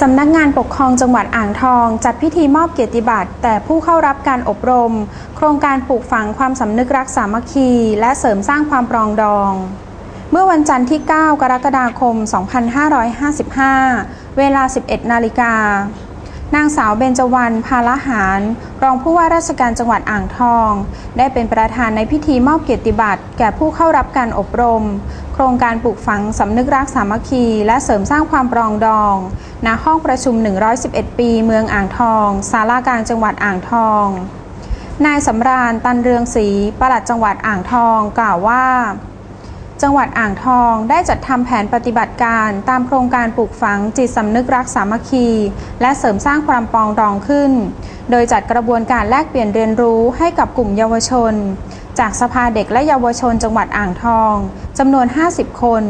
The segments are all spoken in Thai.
สำนักงานปกครองจังหวัดอ่างทอง จัดพิธีมอบเกียรติบัตรแต่ผู้เข้ารับการอบรม โครงการปลูกฝังความสำนึกรักสามัคคี และเสริมสร้างความปรองดอง เมื่อวันจันทร์ที่ 9 กรกฎาคม 2555 เวลา 11 นาฬิกานางสาวเบญจวรรณพาลหาร รองผู้ว่าราชการจังหวัดอ่างทอง ได้เป็นประธานในพิธีมอบเกียรติบัตรแก่ผู้เข้ารับการอบรม โครงการปลูกฝังสำนึกรักสามัคคี และเสริมสร้างความปรองดอง ณ ห้องประชุม 111 ปี เมืองอ่างทองศาลากลางจังหวัดอ่างทอง นายสำราญตันเรืองศรีปลัดจังหวัดอ่างทองกล่าวว่า จังหวัดอ่างทองได้จัดทำแผนปฏิบัติการตามโครงการปลูกฝังจิตสำนึกรักสามัคคี และเสริมสร้างความปรองดองขึ้น โดยจัดกระบวนการแลกเปลี่ยนเรียนรู้ให้กับกลุ่มเยาวชน จากสภาเด็กและเยาวชนจังหวัดอ่างทองจำนวน 50 คน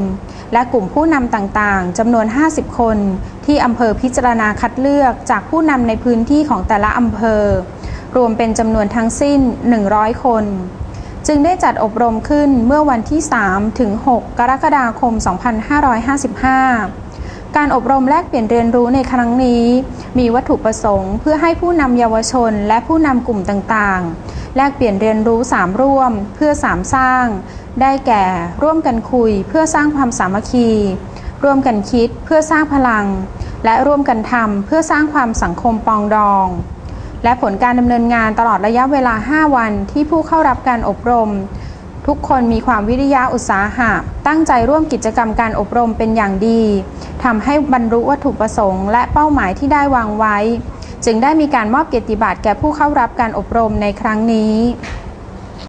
และกลุ่มผู้นำต่างๆจำนวน 50 คน ที่อำเภอพิจารณาคัดเลือกจากผู้นำในพื้นที่ของแต่ละอำเภอ รวมเป็นจำนวนทั้งสิ้น 100 คน จึงได้จัดอบรมขึ้นเมื่อวันที่ 3 ถึง 6 กรกฎาคม 2555การอบรมแลกเปลี่ยนเรียนรู้ในครั้งนี้ มีวัตถุประสงค์ เพื่อให้ผู้นำเยาวชนและผู้นำกลุ่มต่างๆ แลกเปลี่ยนเรียนรู้ 3 ร่วม เพื่อ 3 สร้าง ได้แก่ร่วมกันคุย เพื่อสร้างความสามัคคี ร่วมกันคิดเพื่อสร้างพลัง และร่วมกันทำเพื่อสร้างความสังคมปองดอง และผลการดำเนินงานตลอดระยะเวลา 5 วันที่ผู้เข้ารับการอบรม ทุกคนมีความวิริยะอุตสาหะ ตั้งใจร่วมกิจกรรมการอบรมเป็นอย่างดีทำให้บรรลุวัตถุประสงค์ และเป้าหมายที่ได้วางไว้ จึงได้มีการมอบเกียรติบัตรแก่ผู้เข้ารับการอบรมในครั้งนี้